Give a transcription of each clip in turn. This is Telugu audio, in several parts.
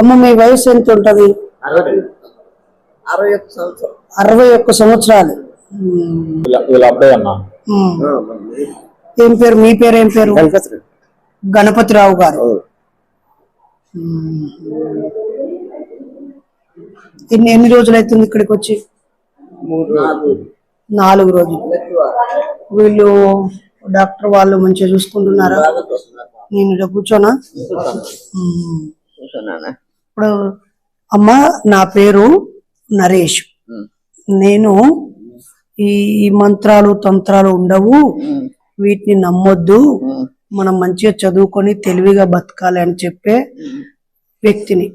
అమ్మ మీ వయసు ఎంత ఉంటది అరవై ఒక్క సంవత్సరాలు. ఏం పేరు? మీ పేరు ఏం పేరు? గణపతిరావు గారు. ఎన్ని ఎన్ని రోజులు అవుతుంది ఇక్కడికి వచ్చి? మూడు నాలుగు నాలుగు రోజులు. వీళ్ళు డాక్టర్ వాళ్ళు మంచిగా చూసుకుంటున్నారా? నేను కూర్చోనా? ఇప్పుడు అమ్మ నా పేరు నరేష్. నేను ఈ ఈ మంత్రాలు తంత్రాలు ఉండవు. వీటిని నమ్మొద్దు. మనం మంచిగా చదువుకొని తెలివిగా బతకాలి అని చెప్పే వ్యక్తిని.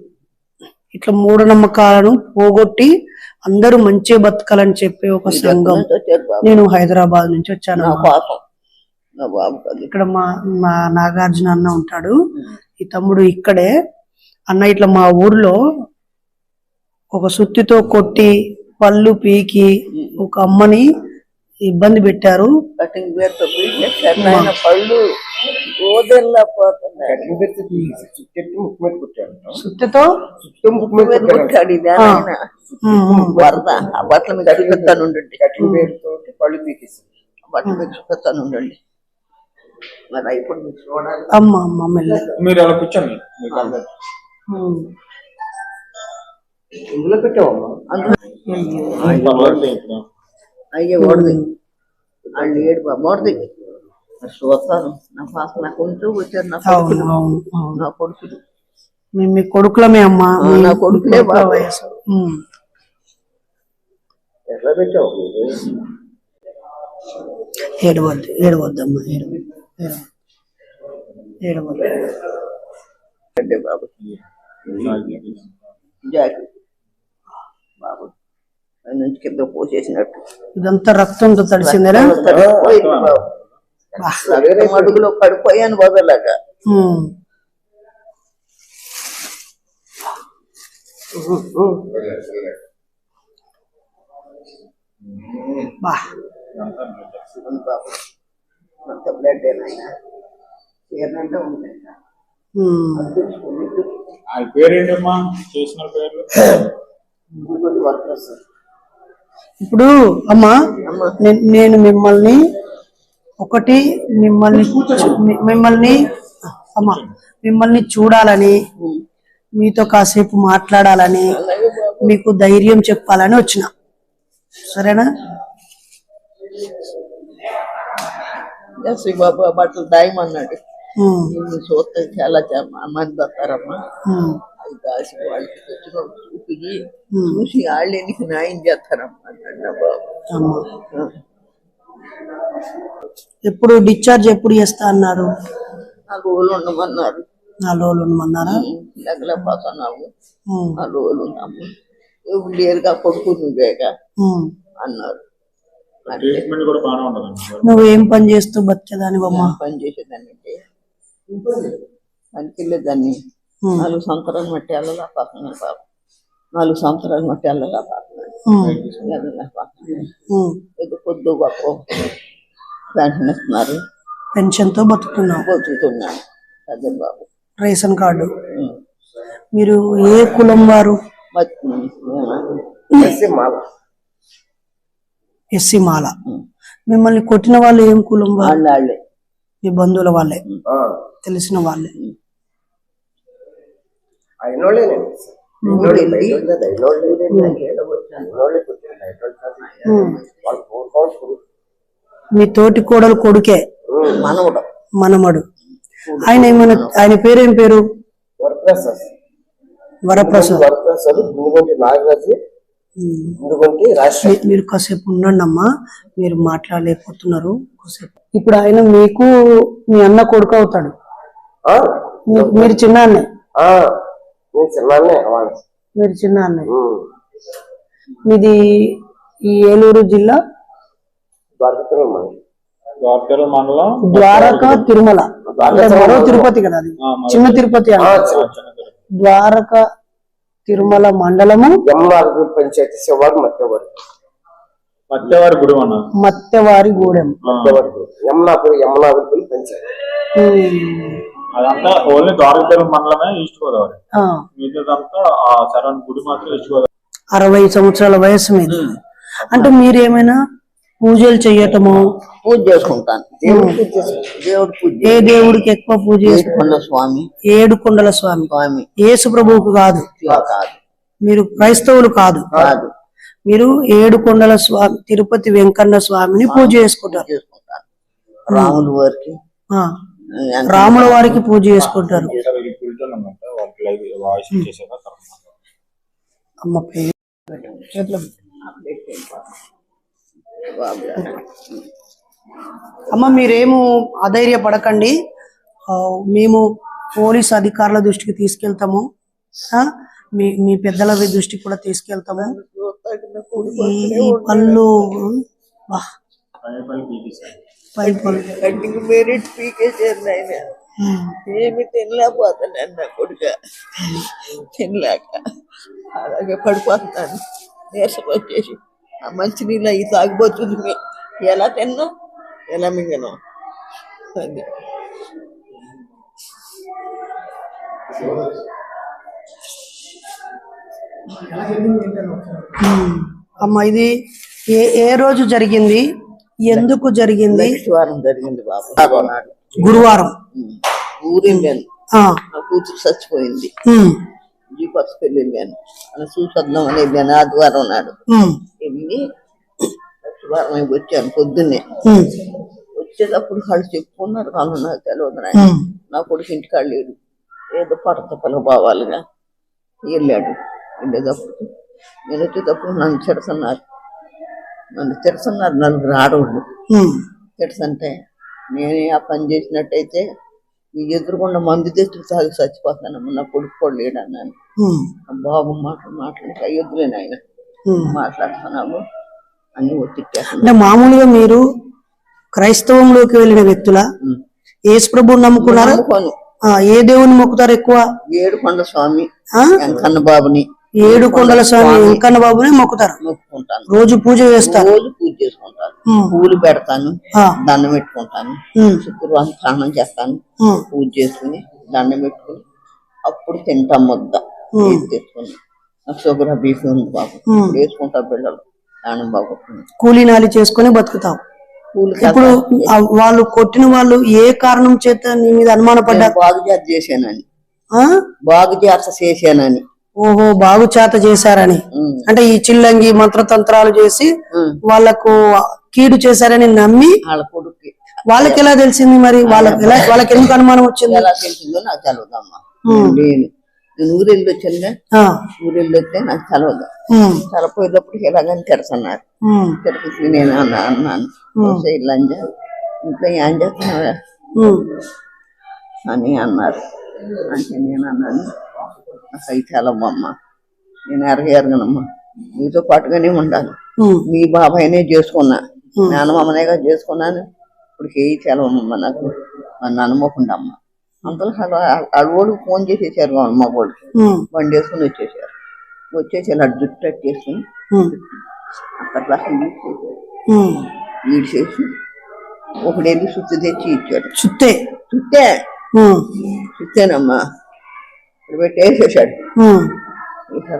ఇట్లా మూఢనమ్మకాలను పోగొట్టి అందరూ మంచిగా బతకాలని చెప్పే ఒక సంఘం. నేను హైదరాబాద్ నుంచి వచ్చాను ఇక్కడ మా మా నాగార్జున అన్న ఉంటాడు. ఈ తమ్ముడు ఇక్కడే. అన్న ఇట్లా మా ఊర్లో ఒక సుత్తితో కొట్టి పళ్ళు పీకి ఒక అమ్మని ఇబ్బంది పెట్టారు. పళ్ళు కొట్టాడు. సుత్తితో. వరద. బట్టల మీద ఉండండి. కటింగ్ పేరుతో పళ్ళు పీకేసి. బట్టల మీద చూపిస్తాను ఉండండి. మరి ఇప్పుడు మీరు చూడాలి. అమ్మ అమ్మ మెల్ల మీరు అలా కూర్చోండి. ఇందులో పెట్టావమ్మా. అయ్యే. ఓడది వాళ్ళు చూస్తాను నా పాప నా కొంచెం వచ్చారు నా కొడుకులు కొడుకులు మేము మీ కొడుకులమే అమ్మా. నా కొడుకులే. వయసు. ఎట్లా పెట్టావు? ఏడవద్దు ఏడవద్దమ్మా ఏడవద్దు. ఏడవద్దు బాబు. జాకి బాబు నుంచి కింద పోసేసినట్టు ఇదంతా రక్తంతో రక్తం అడుగులో పడిపోయాను బాబు ఇలాగా బ్లడ్ ఏనాయన ఏనంటే ఉంది ఉమ్. ఆ పేరేంటమ్మా? చేసిన పేర్లు? ఇప్పుడు అమ్మా నేను మిమ్మల్ని ఒకటి మిమ్మల్ని మిమ్మల్ని అమ్మా మిమ్మల్ని చూడాలని మీతో కాసేపు మాట్లాడాలని మీకు ధైర్యం చెప్పాలని వచ్చిన. సరేనా? శ్రీ బాబు బట్టలు దాయమన్నాడు నిన్ను చూస్తే చాలా ఉమ్, అది దాసి వాళ్ళకి తెచ్చిన చూపి చూసి వాళ్ళు నీకు న్యాయం చేస్తారమ్మా బాబు. ఎప్పుడు డిశ్చార్జ్ ఎప్పుడు చేస్తా అన్నారు? ఆ రోజులు ఉండమన్నారు. నాలుగు రోజులు ఉండమన్నారా? ఉమ్, ఆ. రోజులు ఉన్నాము. ఎవరు లేరుగా కొడుకు నువ్వేగా. అన్నారు. నువ్వు ఏం పని చేస్తూ బతికేదానివమ్మా? పని చేసేదాన్ని వెళ్ళేదాన్ని నాలుగు సంవత్సరాలు మట్టి పాపన్నాడు బాబు నాలుగు సంవత్సరాలు మట్టి ఉమ్. ఏదో కొద్ది గొప్ప పెన్షన్ ఇస్తున్నారు పెన్షన్తో బతుకుతున్నావు బతుకుతున్నాను అదే బాబు. Ration card. మీరు ఏ కులం వారు? ఎస్సీ మాల. మిమ్మల్ని కొట్టిన వాళ్ళు ఏం కులం వాళ్ళే. మీ బంధువుల వాళ్ళే. తెలిసిన వాళ్ళే. మీ తోటి కోడలు కొడుకే. మనమడు ఆయన ఏమైనా ఆయన పేరేం పేరు? వరప్రసాద్. వరప్రసాద్. వరప్రసాద్ నాగరాజు. రాష్ట్ర మీ- మీరు కాసేపు ఉండండి అమ్మా మీరు మాట్లాడలేకపోతున్నారు. కాసేపు. ఇప్పుడు ఆయన మీకు మీ అన్న కొడుకు అవుతాడు. మీరు చిన్న అన్నయ్య ఆ, నేను చిన్నాన్నే వాళ్ళు మీరు చిన్న అన్నయ్య. మీది ఈ ఏలూరు జిల్లా? ద్వారకా తిరుమల. మరో తిరుపతి కదా అది? చిన్న తిరుపతి చిన్న- ద్వారక తిరుమల మండలము ఎమ్మార్గు పంచాయతీ శివారు మధ్యవారు మత్స్యవారి గుడి అన్న? మత్తెవారి గూడెం. యమునాపురి యమునాపురి పంచాయతీ. అదంతా ఓన్లీ ద్వారకపురం మండలమే ఈస్ట్ గోదావరి. మిగతాదంతా ఆ శరణ్ గుడి మాత్రం ఈస్ట్ గోదావరి. అరవై సంవత్సరాల వయసు మీద. అంటే మీరు ఏమైనా పూజలు చేయటము. పూజ చేసుకుంటాను. దేవుడు. దేవుడు ఏ దేవుడికి ఎక్కువ పూజ చేసుకున్న స్వామి. ఏడు కొండల స్వామి. స్వామి. యేసు ప్రభువుకు కాదు. కాదు. మీరు క్రైస్తవులు కాదు. కాదు. మీరు ఏడు కొండల స్వామి తిరుపతి వెంకన్న స్వామిని పూజ చేసుకుంటారు. చేసుకుంటాను రాముల వారికి. రాముల వారికి పూజ చేసుకుంటారు. అమ్మ మీరేము అధైర్యపడకండి. మేము పోలీస్ అధికారుల దృష్టికి తీసుకెళ్తాము. మీ మీ పెద్దల దృష్టికి కూడా తీసుకెళ్తాము. ఈ పళ్ళు మెరిట్ ఏమి తినలేకపోతున్నాను నా కొడుక. తినలేక అలాగే పడిపోతున్నాను. నీరసం వచ్చేసి. ఆ మంచినీళ్ళు అవి తాగిపోతుంది ఎలా తిన్నా? ఎలా మింగను? అది. అమ్మ ఇది ఏ ఏ రోజు జరిగింది? ఎందుకు జరిగింది? వారం జరిగింది బాబు. గురువారం. నా కూతురు చచ్చిపోయింది. జీపస్కి వెళ్ళాను అలా చూసొద్దాం అని వెళ్ళాను ఆదివారం నాడు. ఉమ్, వెళ్ళి నెక్స్ట్ వారం వచ్చాను పొద్దున్నే. వచ్చేటప్పుడు వాళ్ళు చెప్పుకున్నారు కానీ నాకు తెలియదు నా కొడుకు ఇంటికాడ లేడు. ఏదో పడత పిలవాలిగా వెళ్ళాడు. వెళ్ళేటప్పుడు నేను వచ్చేటప్పుడు నన్ను తిడుతున్నారు. నన్ను తిడుతున్నారు నలుగురు ఆడవాళ్ళు. తిడుతుంటే నేనే ఆ పని చేసినట్టయితే ఎదురుకుండా మందు తెచ్చి తాగి చచ్చిపోతానమ్మా నా కొడుకు కూడా లేడు అన్నాను. ఉమ్, బాబు మాటలు మాట్లాడి అయ్యొద్దులే నాయన ఉమ్. మాట్లాడుతున్నావు అని ఒత్తిట్టేస్తున్నాను అంటే మామూలుగా మీరు క్రైస్తవంలోకి వెళ్ళిన వ్యక్తుల? యేసు ప్రభువు నమ్ముకున్నారా? ఏ దేవుని మొక్కుతారు ఎక్కువ? ఏడు కొండ స్వామి? వెంకన్న బాబుని ఏడు కొండల స్వామి వెంకన్న బాబుని మొక్కుతారు. మొక్కుకుంటాను. రోజు పూజ చేస్తారు. రోజు పూజ చేసుకుంటాను. పూలు పెడతాను దండం పెట్టుకుంటాను. శుక్రవారం స్నానం చేస్తాను. పూజ చేసుకుని దండం పెట్టుకుని అప్పుడు తింటాం ముద్ద. తెచ్చుకుని నాకు షుగర్ బీపీ ఉంది బాబు. వేసుకుంటా పిల్లలు. దానం బాగుంటుంది కూలీ నాలి చేసుకొని బతుకుతావు పూలు ఇప్పుడు వాళ్ళు కొట్టిన వాళ్ళు ఏ కారణం చేత నీ మీద అనుమానపడ్డా? బాగు చేత చేశానని. ఆ? బాగు చేత చేశానని. ఓహో బాగు చేత చేశారని అంటే ఈ చిల్లంగి మంత్రతంత్రాలు చేసి. వాళ్ళకు కీడు చేశారని నమ్మి వాళ్ళ కొడుకు వాళ్ళకి ఎలా తెలిసింది మరి? వాళ్ళకి ఎలా వాళ్ళకి ఎందుకు అనుమానం వచ్చింది? ఎలా తెలిసిందో నాకు తెలియదమ్మా నేను నేను ఊరెళ్ళి వచ్చానుగా ఊరెళ్ళి వస్తే నాకు తెలవదు. ఉమ్, చనిపోయేటప్పుడు ఇలాగని తెరసన్నారు తిరుపతి నేను అన్నా అన్నాను. "వస్తే లంజ ఇంట్లో ఏం చేస్తున్నావా? అని అన్నారు. అంటే నేను అన్నాను. అయితే అలమ్మమ్మ నేను ఎరగ ఎరగనమ్మా నీతో పాటుగానే ఉండాలి. మీ బాబాయ్నే చేసుకున్నా. నాన్నమ్మనేగా చేసుకున్నాను. ఇప్పుడు ఏ తెలవమ్మమ్మ నాకు అమ్మ అంతలో అడవుడికి ఫోన్ చేసేసారు మా వాళ్ళకి. బండి వేసుకుని వచ్చేసారు. వచ్చేసి ఇలా జుట్టు ఈడ్చేసారు. ఉమ్. ఈడ్చేసి ఒకడు వెళ్ళి సుత్తి తెచ్చి ఇచ్చాడు. చుట్టే చుట్టే చుట్టేనమ్మా పెట్టేసేసాడు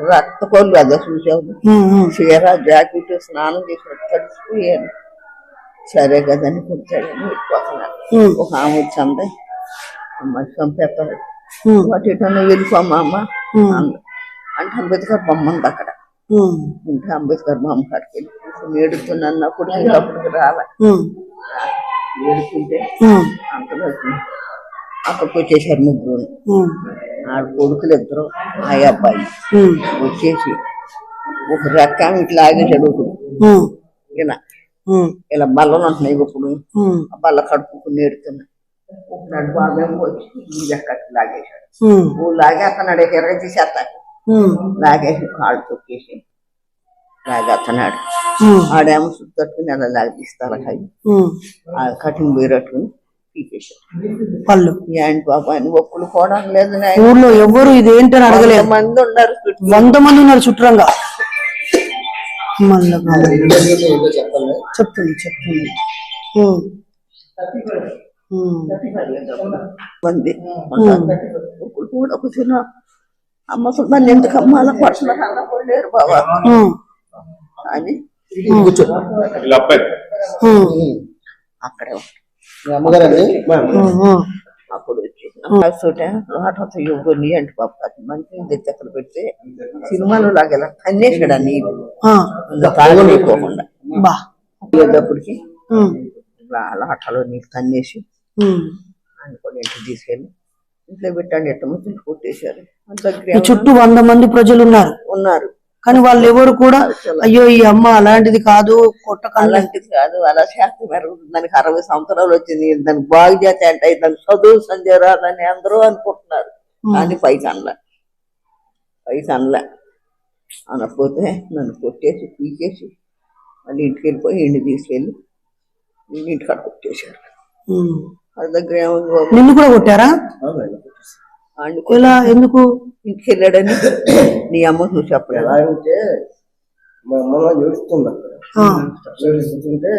రక్త అదే చూసావు. ఉమ్, చీర జాకెట్ స్నానం చేసినట్టు తడిసిపోయాను సరే కదని కుడిచాడని వెళ్ళిపోతున్నాను ఒక ఆమె వచ్చి అంది అమ్మ చంపేస్తాడు ఉమ్, వాటి వెళ్ళిపోమ్మా అమ్మ. అంటే అంబేద్కర్ బొమ్మ ఉంది అక్కడ. ఇంకా అంబేద్కర్ బొమ్మ కాడికి వెళ్ళి అప్పటికి రాలే. ఉమ్, ఏడుతుంటే అంతలో అక్కడికి వచ్చేసారు ముగ్గురు ఆ కొడుకులు ఇద్దరు ఆ అబ్బాయి. వచ్చేసి ఒక రెక్క ఇట్లా ఆగేసాడు ఒకడు ఇలా. ఇలా బల్లలు ఉంటున్నాయి ఇప్పుడు. ఆ బల్ల కడుపుకుని నేడుతున్నా ఒకనాడు బాబేమో వచ్చి ఈ రెక్కకి లాగేశాడు. నువ్వు లాగేస్తున్నాడు ఎరగ తీసేస్తాడు లాగేసి కాళ్ళు తొక్కేసి లాగేస్తున్నాడు. ఉమ్, ఆడేమో సుత్తట్టుకుని అలా లాగేస్తారు కటింగ్ పోయినట్టుకుని పీకేశాడు పళ్ళు. ఏంటి బాబా అని ఒప్పులు కూడా లేదు ఊర్లో ఎవ్వరు ఇది ఏంటని అడగలేదు మంది ఉన్నారు వంద మంది ఉన్నారు చుట్టంగా మళ్ళా చెప్తుంది చెప్తుంది. మంది. కూడా కూర్చున్నా అమ్మ సుల్తాన్ ఎందుకు అమ్మ అలా పడుతున్నారు బాబా. అని. అక్కడే ఉన్నా. అమ్మగారండి. అప్పుడు వచ్చి. చూటే రాటతో ఎవరు నీ అంటే పాప మంచి తెచ్చి అక్కడ పెడితే సినిమాలో లాగా ఇలా తన్నేసాడు నీళ్ళు తాగలేకోకుండా బా. ఉమ్. లాటలో నీళ్ళు తన్నేసి. అనుకోని ఇంటికి తీసుకెళ్ళి ఇంట్లో పెట్టండి ఎట్ట ముచ్చి కొట్టేశారు. చుట్టూ వంద మంది ప్రజలు ఉన్నారు. ఉన్నారు. కానీ వాళ్ళు ఎవరు కూడా అయ్యో ఈ అమ్మ అలాంటిది కాదు కొట్టకండి అలాంటిది కాదు అలా శాస్త్రం పెరుగుతుంది దానికి అరవై సంవత్సరాలు వచ్చింది. దానికి బాగు చేస్తే అంటే దానికి చదువు సంజయ్ రాదని అందరూ అనుకుంటున్నారు. కానీ పైకి అనలే పైకి అనలే అనకపోతే నన్ను కొట్టేసి పీకేసి మళ్ళీ ఇంటికి వెళ్ళిపోయి ఇంటికి తీసుకెళ్ళి నేను ఇంటికాడ కొట్టేశారు. వాళ్ళ దగ్గర నిన్ను కూడా కొట్టారా? ఇలా ఎందుకు? ఇంటికి వెళ్ళాడని నీ అమ్మ నువ్వు చెప్పలేదు. ఎలా అంటే మా అమ్మ ఏడుస్తుంది అక్కడ. ఆ. ఏడుస్తుంటే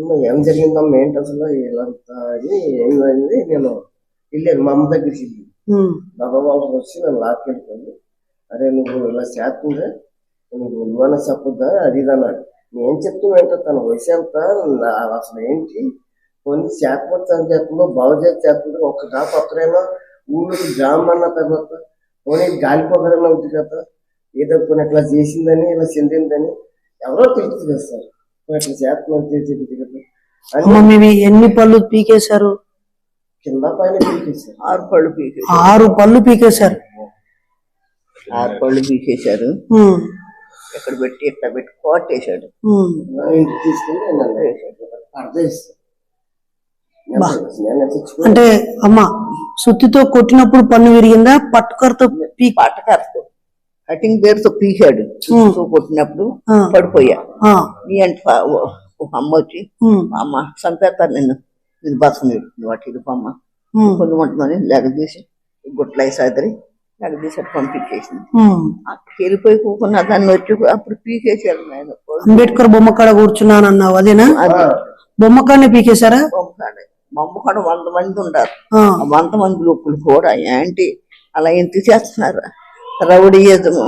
"అమ్మ, ఏం జరిగిందమ్మా? ఏంటి అసలు? ఇలా అంతా అని ఏమైంది నేను వెళ్ళాను. మా అమ్మ దగ్గరికి వెళ్ళి. వచ్చి నన్ను లాక్కెళ్ళిపోయింది అరే నువ్వు ఇలా చేస్తుంటే నువ్వు నువ్వన్నా చెప్పొద్దా? అది ఇది అన్నాడు. నేను చెప్తున్నా తన వయసు ఎంత? నా- అసలు ఏంటి? కొన్ని చేతపడతాను చేస్తుందో బాగు చేసి చేస్తుందో ఒక్క అక్కడైనా? ఊళ్ళోకి జామ్ అన్న తర్వాత పోనీ గాలిపోకరన్నా ఉంది కదా ఏదో కొన్ని అట్లా చేసిందని ఇలా చెందిందని ఎవరో తెలుస్తుంది కదా సార్. "నువ్వు అట్లా చేస్తున్నావు తెలిసింది కదా అని అమ్మ మీవి ఎన్ని పళ్ళు పీకేశారు? కింద పైన పిలిచేశారు ఆరు పళ్ళు పీకేశారు. ఆరు పళ్ళు పీకేశారు. ఆరు పళ్ళు పీకేశారు. ఎక్కడ పెట్టి ఎట్లా పెట్టి కోటేశాడు ఉమ్. నా ఇంటికి తీసుకుని అర్థం తెచ్చుకో అంటే అమ్మ సుత్తితో కొట్టినప్పుడు పన్ను విరిగిందా? పట్టుకరతో పీ పట్టకరతో. కటింగ్ పేరుతో పీకాడు. కొట్టినప్పుడు. పడిపోయా. నీ అంటే అమ్మ వచ్చి. "మా అమ్మ చంపేస్తాను నిన్ను. నేను బతకలేదు నువ్వు అటు ఇటు అమ్మ. కొన్ని వంటమని లెగదీసి గుట్ల సదరి లెగదీసి అటు పంపించేసింది వెళ్ళిపోయి కూకున్న దాన్ని వచ్చి అప్పుడు ఆయన అంబేద్కర్ బొమ్మ కాడ కూర్చున్నానన్నావు అదేనా? అది. బొమ్మ కాడనే పీకేశారా? బొమ్మకాడ బొమ్మకాడ వంద మంది ఉండారు. ఆ. వంద మంది లోపల కూడా ఏంటి అలా ఎందుకు చేస్తున్నారు? రౌడీయజము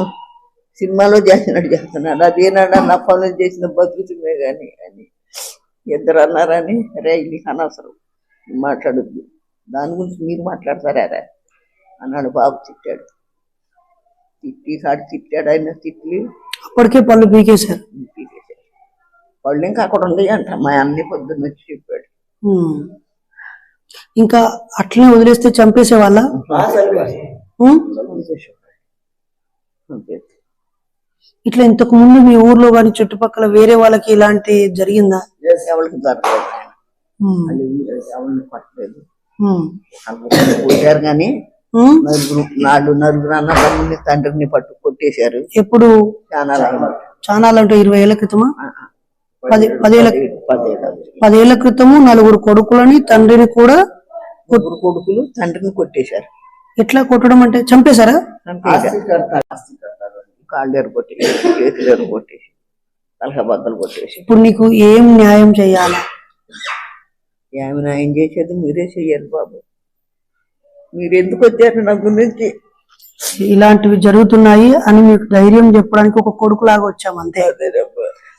సినిమాలో చేసినట్టు చేస్తున్నాడు అదేనాడు నా పనులు చేసిన బతుకుతుమే గాని అని ఇద్దరు అన్నారని రే నీకు అనవసరం. మాట్లాడొద్దు. దాని గురించి మీరు మాట్లాడతారా రా అన్నాడు బాబు తిట్టాడు. తిట్టి కాడు తిట్టాడు. ఆయన తిట్టి అప్పటికే పళ్ళు పీకేశారు. వాళ్ళు ఇంకా అక్కడ ఉంది అంట మా అన్ని పొద్దున్న వచ్చి చెప్పాడు. ఇంకా అట్లనే వదిలేస్తే చంపేసే వాళ్ళ ఇట్లా ఇంతకు ముందు మీ ఊర్లో కానీ చుట్టుపక్కల వేరే వాళ్ళకి ఇలాంటి జరిగిందా? ఎవరికి జరగలేదు. కానీ. నలుగురు నాలుగు నలుగురు అన్నదమ్ముని తండ్రిని పట్టు కొట్టేశారు. ఎప్పుడు? చాలా అంటే ఇరవై ఏళ్ళ క్రితమా. పది పదేళ్ళ పదేళ్ళ క్రితము నలుగురు కొడుకులని తండ్రిని కూడా ముగ్గురు కొడుకులు తండ్రిని కొట్టేశారు. ఎట్లా కొట్టడం అంటే చంపేశారా? కాళ్ళు ఎరగొట్టేసి చేతులు ఎరగొట్టేసి తలక బద్దలు కొట్టేసి. ఇప్పుడు నీకు ఏం న్యాయం చేయాలా? ఏమి న్యాయం చేసేది మీరే చెయ్యాలి బాబు. మీరు ఎందుకు వచ్చారు నా గురించి? ఇలాంటివి జరుగుతున్నాయి అని మీకు ధైర్యం చెప్పడానికి ఒక కొడుకులాగా వచ్చాం అంతే.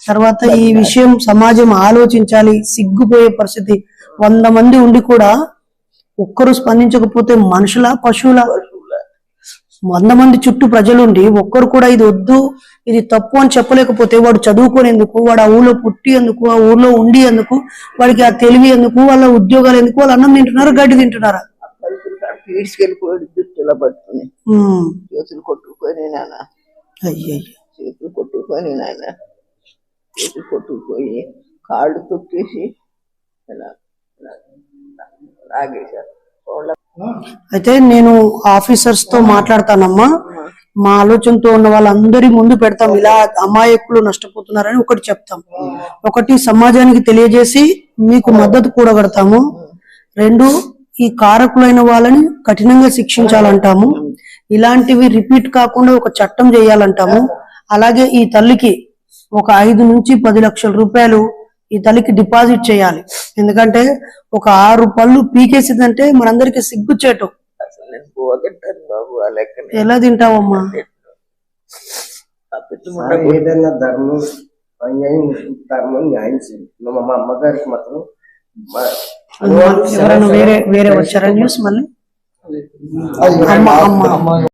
తర్వాత ఈ విషయం సమాజం ఆలోచించాలి. సిగ్గుపోయే పరిస్థితి. వంద మంది ఉండి కూడా ఒక్కరు స్పందించకపోతే మనుషుల పశువుల? వంద మంది చుట్టూ ప్రజలుండి ఒక్కరు కూడా ఇది వద్దు ఇది తప్పు అని చెప్పలేకపోతే వాడు చదువుకునేందుకు వాడు ఆ ఊళ్ళో పుట్టి ఎందుకు ఆ ఊర్లో ఉండి ఎందుకు వాడికి ఆ తెలివి ఎందుకు వాళ్ళ ఉద్యోగాలు ఎందుకు వాళ్ళు అన్నం తింటున్నారా గడ్డి తింటున్నారా? తలుపులు కాడ ఈడ్చుకెళ్ళిపోయాడు జుట్టు ఇలా పట్టుకుని. ఉమ్. చేతులు కొట్టుకుపోయి నాన్న అయ్యయ్యో. చేతులు కొట్టుకుపోయి నాన్న చేతులు కొట్టుకుపోయి కాళ్ళు తొక్కేసి ఇలా అయితే నేను ఆఫీసర్స్తో మాట్లాడతానమ్మా. మా ఆలోచనతో ఉన్న వాళ్ళందరి ముందు పెడతాం. ఇలా అమాయకులు నష్టపోతున్నారని ఒకటి చెప్తాం. ఒకటి సమాజానికి తెలియజేసి మీకు మద్దతు కూడగడతాము. రెండు ఈ కారకులైన వాళ్ళని కఠినంగా శిక్షించాలంటాము. ఇలాంటివి రిపీట్ కాకుండా ఒక చట్టం చేయాలంటాము. అలాగే ఈ తల్లికి ఒక ఐదు నుంచి పది లక్షల రూపాయలు ఈ తల్లికి డిపాజిట్ చేయాలి. ఎందుకంటే ఒక ఆరు పళ్ళు పీకేసిందంటే మనందరికి లెక్కని. ఎలా తింటావమ్మా? ఏదైనా ధర్మం అన్యాయం ధర్మం న్యాయం చేయండి. మా అమ్మగారికి మాత్రం ఎవరైనా వేరే వేరే వచ్చారా న్యూస్ మళ్ళీ? అమ్మ అమ్మ అలాగే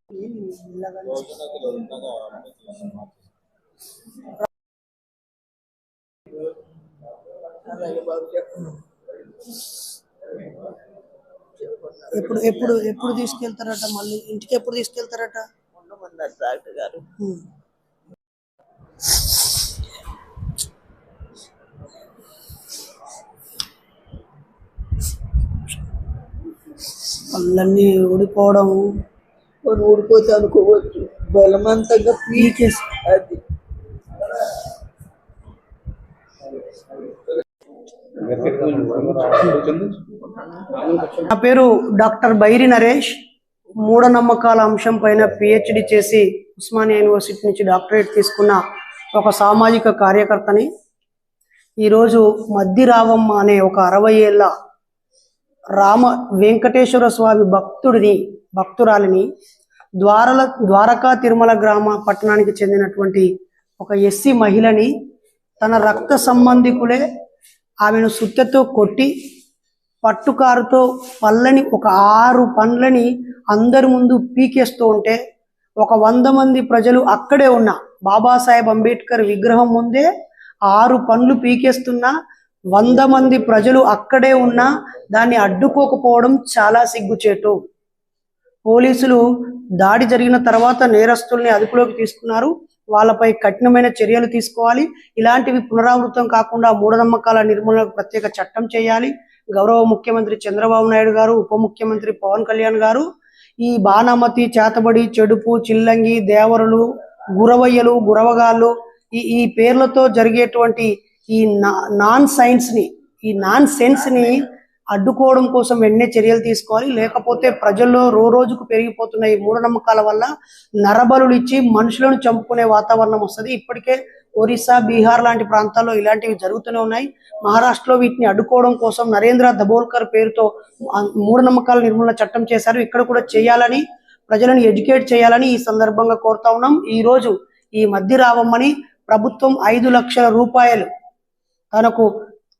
బాబు చెప్పండి ఎప్పుడు ఎప్పుడు ఎప్పుడు తీసుకెళ్తారట? మళ్ళీ ఇంటికి ఎప్పుడు తీసుకెళ్తారట? ఉండమన్నారు డాక్టర్ గారు. పళ్ళన్నీ ఊడిపోవడం. ఊడిపోతే అనుకోవచ్చు. బలవంతంగా పీకేసి అది. నా పేరు డాక్టర్ బైరి నరేష్. మూఢనమ్మకాల అంశం పైన పిహెచ్డి చేసి ఉస్మానియా యూనివర్సిటీ నుంచి డాక్టరేట్ తీసుకున్న ఒక సామాజిక కార్యకర్తని. ఈరోజు మద్దిరావమ్మ అనే ఒక అరవై ఏళ్ళ రామ వెంకటేశ్వర స్వామి భక్తుడిని భక్తురాలిని ద్వారల ద్వారకా తిరుమల గ్రామ పట్టణానికి చెందినటువంటి ఒక ఎస్సీ మహిళని తన రక్త సంబంధికులే ఆమెను సుత్తెతో కొట్టి పట్టుకారుతో పళ్ళని ఒక ఆరు పండ్లని అందరి ముందు పీకేస్తూ ఉంటే ఒక వంద మంది ప్రజలు అక్కడే ఉన్న బాబాసాహెబ్ అంబేద్కర్ విగ్రహం ముందే ఆరు పండ్లు పీకేస్తున్నా వంద మంది ప్రజలు అక్కడే ఉన్నా దాన్ని అడ్డుకోకపోవడం చాలా సిగ్గుచేటు. పోలీసులు దాడి జరిగిన తర్వాత నేరస్తుల్ని అదుపులోకి తీసుకున్నారు. వాళ్ళపై కఠినమైన చర్యలు తీసుకోవాలి. ఇలాంటివి పునరావృతం కాకుండా మూఢనమ్మకాల నిర్మూలనకు ప్రత్యేక చట్టం చేయాలి. గౌరవ ముఖ్యమంత్రి చంద్రబాబు నాయుడు గారు ఉప ముఖ్యమంత్రి పవన్ కళ్యాణ్ గారు ఈ బాణామతి చేతబడి చెడుపు చిల్లంగి దేవరులు గురవయ్యలు గురవగాళ్ళు ఈ ఈ పేర్లతో జరిగేటువంటి ఈ నా- నాన్ సైన్స్ని ఈ నాన్ సెన్స్ని అడ్డుకోవడం కోసం వెంటనే చర్యలు తీసుకోవాలి. లేకపోతే ప్రజల్లో రో రోజుకు పెరిగిపోతున్న ఈ మూఢనమ్మకాల వల్ల నరబలులు ఇచ్చి మనుషులను చంపుకునే వాతావరణం వస్తుంది. ఇప్పటికే ఒరిస్సా బీహార్ లాంటి ప్రాంతాల్లో ఇలాంటివి జరుగుతూనే ఉన్నాయి. మహారాష్ట్రలో వీటిని అడ్డుకోవడం కోసం నరేంద్ర దబోల్కర్ పేరుతో మూఢనమ్మకాల నిర్మూలన చట్టం చేశారు. ఇక్కడ కూడా చేయాలని ప్రజలను ఎడ్యుకేట్ చేయాలని ఈ సందర్భంగా కోరుతా ఉన్నాం. ఈ రోజు ఈ మధ్య రావమ్మని ప్రభుత్వం ఐదు లక్షల రూపాయలు తనకు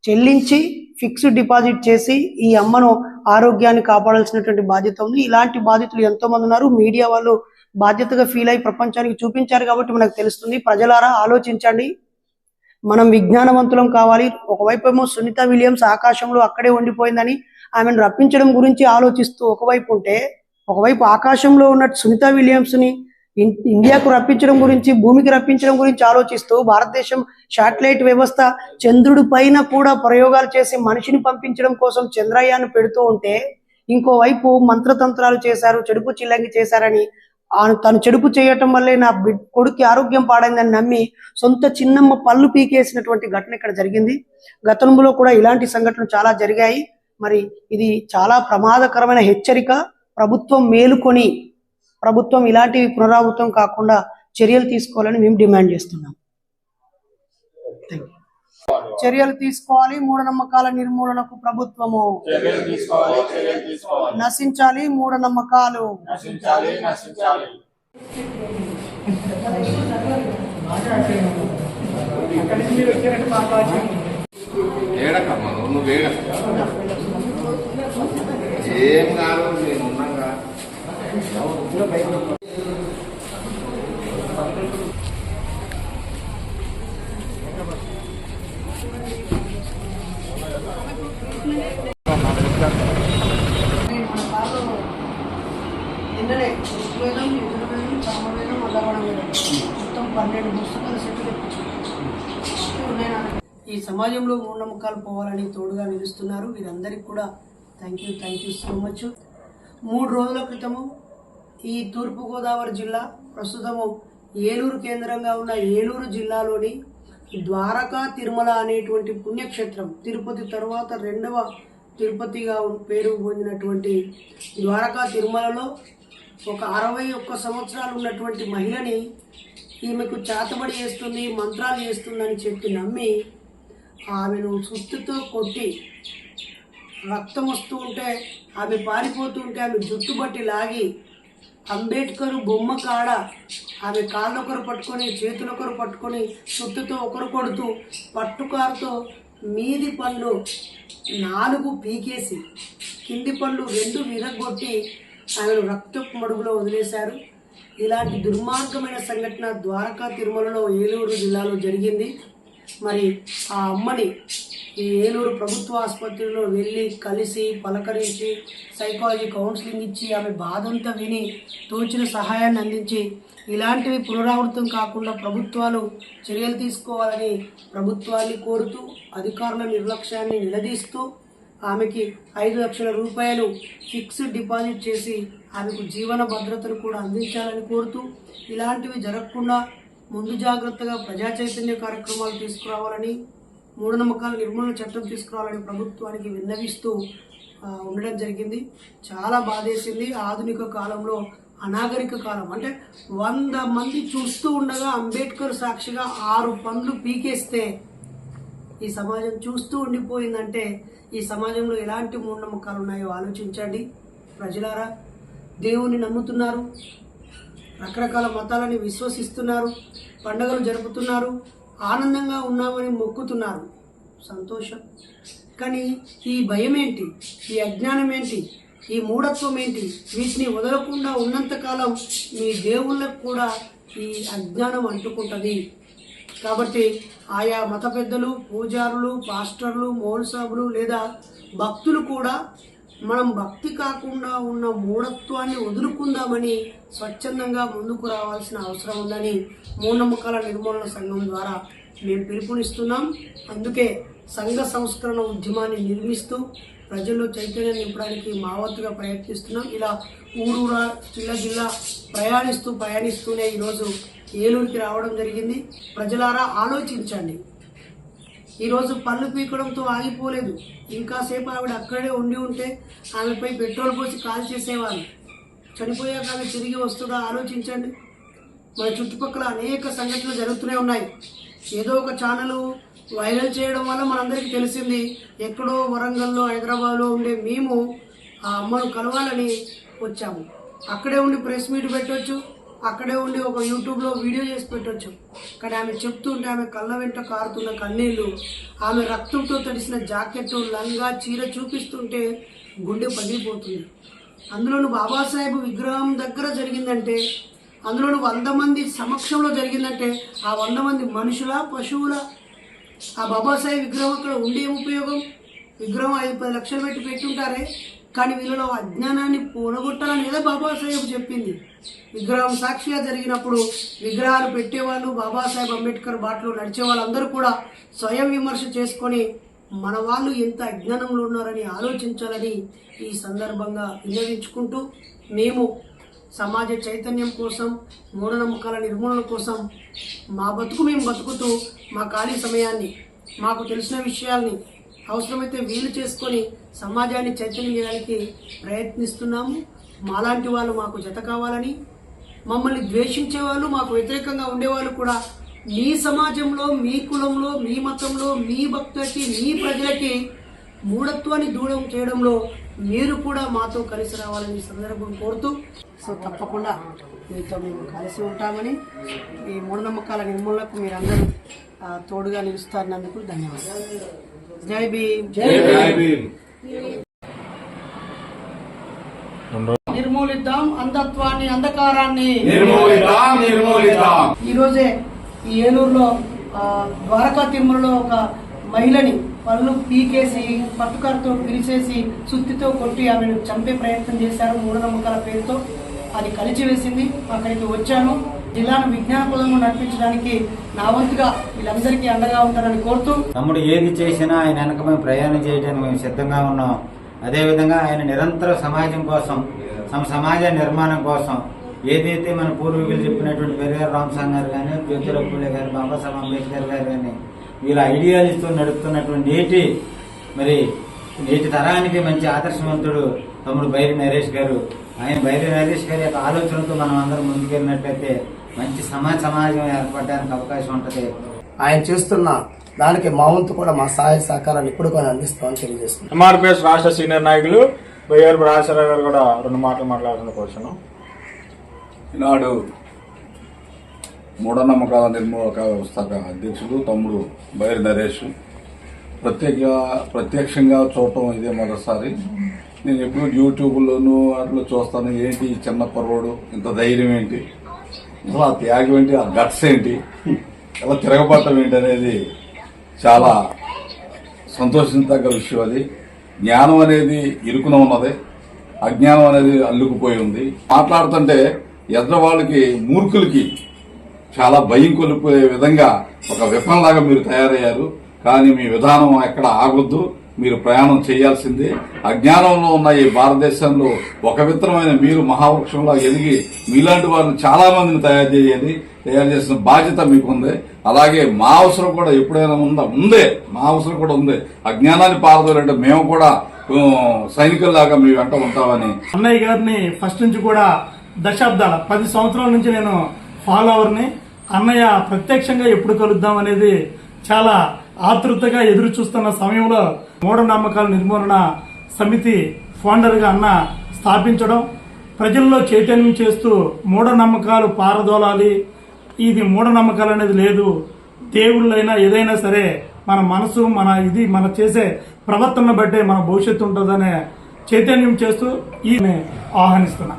చెల్లించి ఫిక్స్డ్ డిపాజిట్ చేసి ఈ అమ్మను ఆరోగ్యాన్ని కాపాడాల్సినటువంటి బాధ్యత ఉంది. ఇలాంటి బాధితులు ఎంతో మంది ఉన్నారు. మీడియా వాళ్ళు బాధ్యతగా ఫీల్ అయి ప్రపంచానికి చూపించారు కాబట్టి మనకు తెలుస్తుంది. ప్రజలారా ఆలోచించండి. మనం విజ్ఞానవంతులం కావాలి. ఒకవైపు ఏమో సునీత విలియమ్స్ ఆకాశంలో అక్కడే ఉండిపోయిందని ఆమెను రప్పించడం గురించి ఆలోచిస్తూ ఒకవైపు ఉంటే ఒకవైపు ఆకాశంలో ఉన్న సునీత విలియమ్స్ని ఇండియాకు రప్పించడం గురించి భూమికి రప్పించడం గురించి ఆలోచిస్తూ భారతదేశం శాటిలైట్ వ్యవస్థ చంద్రుడి పైన కూడా ప్రయోగాలు చేసి మనిషిని పంపించడం కోసం చంద్రయాన్ పెడుతూ ఉంటే ఇంకోవైపు మంత్రతంత్రాలు చేశారు చెడుపు చిల్లంగి చేశారని ఆ- తను చెడుపు చేయటం వల్లే నా బిడ్ కొడుక్కి ఆరోగ్యం పాడైందని నమ్మి సొంత చిన్నమ్మ పళ్ళు పీకేసినటువంటి ఘటన ఇక్కడ జరిగింది. గతంలో కూడా ఇలాంటి సంఘటనలు చాలా జరిగాయి. మరి ఇది చాలా ప్రమాదకరమైన హెచ్చరిక. ప్రభుత్వం మేలుకొని ప్రభుత్వం ఇలాంటివి పునరావృతం కాకుండా చర్యలు తీసుకోవాలని మేము డిమాండ్ చేస్తున్నాం. చర్యలు తీసుకోవాలి మూఢనమ్మకాల నిర్మూలనకు ప్రభుత్వము చర్యలు తీసుకోవాలి చర్యలు తీసుకోవాలి. నశించాలి మూఢనమ్మకాలు. ఏడకమ్మా నువ్వు ఏడక ఏం కాదు నేను ఉన్నాగా. నిన్ననే ఋగ్వేదం యజుర్వేదం సామవేదం అధర్వణ వేదం మొత్తం పన్నెండు పుస్తకాలు సెట్ తెప్పించాను ఈ సమాజంలో మూఢనమ్మకాలు పోవాలని తోడుగా నిలుస్తున్నారు. వీరందరికీ కూడా thank you thank you so much మూడు రోజుల క్రితము ఈ తూర్పుగోదావరి జిల్లా ప్రస్తుతము ఏలూరు కేంద్రంగా ఉన్న ఏలూరు జిల్లాలోని ద్వారకా తిరుమల అనేటువంటి పుణ్యక్షేత్రం తిరుపతి తర్వాత రెండవ తిరుపతిగా పేరు పొందినటువంటి ద్వారకా తిరుమలలో ఒక అరవై ఒక్క సంవత్సరాలు ఉన్నటువంటి మహిళని ఈమెకు చేతబడి చేస్తుంది మంత్రాలు చేస్తుందని చెప్పి నమ్మి ఆమెను సుత్తితో కొట్టి రక్తం వస్తూ ఉంటే ఆమె పారిపోతుంటే ఆమె జుట్టు బట్టి లాగి అంబేద్కర్ బొమ్మ కాడ ఆమె కాళ్ళొకరు పట్టుకొని చేతులొకరు పట్టుకొని సుత్తుతో ఒకరు కొడుతూ పట్టుకారుతో మీది పళ్ళు నాలుగు పీకేసి కింది పళ్ళు రెండు విరగొట్టి ఆమెను రక్తపు మడుగులో వదిలేశారు. ఇలాంటి దుర్మార్గమైన సంఘటన ద్వారకా తిరుమలలో ఏలూరు జిల్లాలో జరిగింది. మరి ఆ అమ్మని ఈ ఏలూరు ప్రభుత్వ ఆసుపత్రిలో వెళ్ళి కలిసి పలకరించి సైకాలజీ కౌన్సిలింగ్ ఇచ్చి ఆమె బాధంతా విని తోచిన సహాయాన్ని అందించి ఇలాంటివి పునరావృతం కాకుండా ప్రభుత్వాలు చర్యలు తీసుకోవాలని ప్రభుత్వాన్ని కోరుతూ అధికారుల నిర్లక్ష్యాన్ని నిలదీస్తూ ఆమెకి ఐదు లక్షల రూపాయలు ఫిక్స్డ్ డిపాజిట్ చేసి ఆమెకు జీవన భద్రతను కూడా అందించాలని కోరుతూ ఇలాంటివి జరగకుండా ముందు జాగ్రత్తగా ప్రజా చైతన్య కార్యక్రమాలు తీసుకురావాలని మూఢనమ్మకాల నిర్మూలన చట్టం తీసుకురావాలని ప్రభుత్వానికి విన్నవిస్తూ ఉండడం జరిగింది. చాలా బాధేసింది. ఆధునిక కాలంలో అనాగరిక కాలం అంటే వంద మంది చూస్తూ ఉండగా అంబేద్కర్ సాక్షిగా ఆరు పనులు పీకేస్తే ఈ సమాజం చూస్తూ ఉండిపోయిందంటే ఈ సమాజంలో ఎలాంటి మూఢనమ్మకాలు ఉన్నాయో ఆలోచించండి. ప్రజలారా దేవుని నమ్ముతున్నారు. రకరకాల మతాలని విశ్వసిస్తున్నారు. పండుగలు జరుపుతున్నారు. ఆనందంగా ఉన్నామని మొక్కుతున్నారు. సంతోషం. కానీ ఈ భయం ఏంటి ఈ అజ్ఞానం ఏంటి ఈ మూఢత్వం ఏంటి వీటిని వదలకుండా ఉన్నంతకాలం మీ దేవుళ్ళకు కూడా ఈ అజ్ఞానం అంటుకుంటుంది. కాబట్టి ఆయా మత పెద్దలు పూజారులు పాస్టర్లు మౌలసాబులు లేదా భక్తులు కూడా మనం భక్తి కాకుండా ఉన్న మూఢత్వాన్ని వదులుకుందామని స్వచ్ఛందంగా ముందుకు రావాల్సిన అవసరం ఉందని మూఢనమ్మకాల నిర్మూలన సంఘం ద్వారా మేము పిలుపునిస్తున్నాం. అందుకే సంఘ సంస్కరణ ఉద్యమాన్ని నిర్మిస్తూ ప్రజల్లో చైతన్యం నింపడానికి మావత్తుగా ప్రయత్నిస్తున్నాం. ఇలా ఊరూరా జిల్లా జిల్లా ప్రయాణిస్తూ ప్రయాణిస్తూనే ఈరోజు ఏలూరుకి రావడం జరిగింది. ప్రజలారా ఆలోచించండి. ఈరోజు పళ్ళు పీకడంతో ఆగిపోలేదు. ఇంకాసేపు ఆవిడ అక్కడే ఉండి ఉంటే ఆమెపై పెట్రోల్ పోసి కాల్ చేసేవాళ్ళు. చనిపోయాక ఆమె తిరిగి వస్తుందా ఆలోచించండి. మన చుట్టుపక్కల అనేక సంఘటనలు జరుగుతూనే ఉన్నాయి. ఏదో ఒక ఛానల్ వైరల్ చేయడం వల్ల మనందరికీ తెలిసింది ఎక్కడో వరంగల్లో హైదరాబాద్లో ఉండే మేము ఆ అమ్మను కలవాలని వచ్చాము. అక్కడే ఉండి ప్రెస్ మీట్ పెట్టవచ్చు అక్కడే ఉండి ఒక యూట్యూబ్లో వీడియో చేసి పెట్టొచ్చు. కానీ ఆమె చెప్తుంటే ఆమె కళ్ళ వెంట కారుతున్న కన్నీళ్ళు ఆమె రక్తంతో తడిసిన జాకెట్ లంగా చీర చూపిస్తుంటే గుండె పగిలిపోతుంది. అందులోను బాబాసాహెబ్ విగ్రహం దగ్గర జరిగిందంటే అందులోను వంద మంది సమక్షంలో జరిగిందంటే ఆ వంద మంది మనుషుల పశువుల? ఆ బాబాసాహెబ్ విగ్రహం అక్కడ ఉండే ఉపయోగం? విగ్రహం ఐదు పది లక్షలు పెట్టి పెట్టుంటారే? కానీ వీళ్ళలో అజ్ఞానాన్ని పూడగొట్టాలని ఏదో బాబాసాహెబ్ చెప్పింది. విగ్రహం సాక్షిగా జరిగినప్పుడు విగ్రహాలు పెట్టేవాళ్ళు బాబాసాహెబ్ అంబేద్కర్ బాటలో నడిచే వాళ్ళందరూ కూడా స్వయం విమర్శ చేసుకొని మన వాళ్ళు ఎంత అజ్ఞానంలో ఉన్నారని ఆలోచించాలని ఈ సందర్భంగా వినియోగించుకుంటూ మేము సమాజ చైతన్యం కోసం మూఢనమ్మకాల నిర్మూలన కోసం మా బతుకు మేము బతుకుతూ మా ఖాళీ సమయాన్ని మాకు తెలిసిన విషయాల్ని అవసరమైతే వీలు చేసుకొని సమాజాన్ని చైతన్యం చేయడానికి ప్రయత్నిస్తున్నాము. మాలాంటి వాళ్ళు మాకు జత కావాలని మమ్మల్ని ద్వేషించే వాళ్ళు మాకు వ్యతిరేకంగా ఉండేవాళ్ళు కూడా మీ సమాజంలో మీ కులంలో మీ మతంలో మీ భక్తులకి మీ ప్రజలకి మూఢత్వాన్ని దూరం చేయడంలో మీరు కూడా మాతో కలిసి రావాలని సందర్భం కోరుతూ సో తప్పకుండా మీతో మేము కలిసి ఉంటామని ఈ మూఢనమ్మకాల నిర్మూలనకు మీరందరూ తోడుగా నిలుస్తారన్నందుకు ధన్యవాదాలు. జై భీమ్. జై భీమ్. నిర్మూలిద్దాం అంధత్వాన్ని అంధకారాన్ని. నిర్మూలిద్దాం నిర్మూలిద్దాం. ఈ రోజే ఈ ఏలూరులో ద్వారకా తిరుమలలో ఒక మహిళని పళ్ళు పీకేసి పట్టుకరతో పిలిచేసి సుత్తితో కొట్టి ఆమెను చంపే ప్రయత్నం చేశారు మూఢనమ్మకాల పేరుతో. అది కలిచి వేసింది అక్కడికి వచ్చాను. జిల్లాను విజ్ఞానపదంగా నడిపించడానికి నా వంతుగా వీళ్ళందరికీ అండగా ఉంటారని కోరుతూ తమ్ముడు ఏది చేసినా ఆయన వెనక మేము ప్రయాణం చేయడానికి మేము సిద్ధంగా ఉన్నాం. అదేవిధంగా ఆయన నిరంతర సమాజం కోసం తమ సమాజ నిర్మాణం కోసం ఏదైతే మన పూర్వీకులు చెప్పినటువంటి పెరిగారు రామసాంగ్ గారు కానీ జ్యోతిరావు పూలే గారు బాబాసాహెబ్ అంబేద్కర్ గారు కానీ వీళ్ళ ఐడియాలజీతో నడుపుతున్నటువంటి నేటి మరి నేటి తరానికి మంచి ఆదర్శవంతుడు తమ్ముడు బైరి నరేష్ గారు. ఆయన బైరి నరేష్ గారి యొక్క ఆలోచనతో మనం అందరం ముందుకెళ్ళినట్లయితే మంచి సమాజ సమాజం ఏర్పడడానికి అవకాశం ఉంటుంది. ఆయన చేస్తున్న దానికి మా వంతు కూడా మా సహాయ సహకారాలు ఇప్పుడు కూడా అందిస్తామని తెలియజేస్తున్నాం. ఎంఆర్పిఎస్ రాష్ట్ర సీనియర్ నాయకులు బయ్యారు రాజశేఖర గారు కూడా రెండు మాటలు మాట్లాడుతున్న కోరుచున్నాం ఈనాడు మూఢనమ్మకాల నిర్మూలక వ్యవస్థ అధ్యక్షుడు తమ్ముడు బైరి నరేష్ ప్రత్యేక ప్రత్యక్షంగా చూడటం ఇదే మొదటిసారి. నేను ఎప్పుడు యూట్యూబ్లోనూ అట్లా చూస్తాను ఏంటి చిన్న కుర్రోడు ఇంత ధైర్యం ఏంటి? అసలు ఆ త్యాగం ఏంటి? ఆ గట్స్ ఏంటి? అలా తిరగబడటం ఏంటి అనేది చాలా సంతోషించదగ్గ విషయం అది. జ్ఞానం అనేది ఇరుకున ఉన్నది. అజ్ఞానం అనేది అల్లుకుపోయి ఉంది. మాట్లాడుతుంటే ఎద్రవాళ్ళకి మూర్ఖులకి చాలా భయం కొలిపోయే విధంగా ఒక విఫలంలాగా మీరు తయారయ్యారు. కానీ మీ విధానం ఎక్కడ ఆగొద్దు. మీరు ప్రయాణం చేయాల్సిందే. అజ్ఞానంలో ఉన్న ఈ భారతదేశంలో ఒక విత్తనమైన మీరు మహావృక్షంలో ఎదిగి మీలాంటి వారిని చాలా మందిని తయారు చేయాలి తయారు చేసిన బాధ్యత మీకుంది. అలాగే మా అవసరం కూడా ఎప్పుడైనా ఉందా? ఉందే. మా అవసరం కూడా ఉంది. అజ్ఞానాన్ని పారదోలంటే మేము కూడా సైనికుల్లాగా మీ వెంట ఉంటామని. అన్నయ్య గారిని ఫస్ట్ నుంచి కూడా దశాబ్దాల పది సంవత్సరాల నుంచి నేను ఫాలోవర్ని. అన్నయ్య ప్రత్యక్షంగా ఎప్పుడు కలుద్దాం అనేది చాలా ఆతృతగా ఎదురు చూస్తున్న సమయంలో మూఢనమ్మకాల నిర్మూలన సమితి ఫౌండర్గా అన్న స్థాపించడం ప్రజల్లో చైతన్యం చేస్తూ మూఢనమ్మకాలు పారదోలాలి. ఇది మూఢనమ్మకాలు అనేది లేదు. దేవుళ్ళైనా ఏదైనా సరే మన మనసు మన ఇది మన చేసే ప్రవర్తన బట్టే మన భవిష్యత్తు ఉంటుందనే చైతన్యం చేస్తూ ఈ ఆహ్వానిస్తున్నా.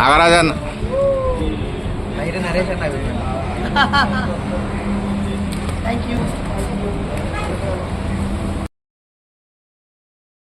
నాగరాజన్. Thank you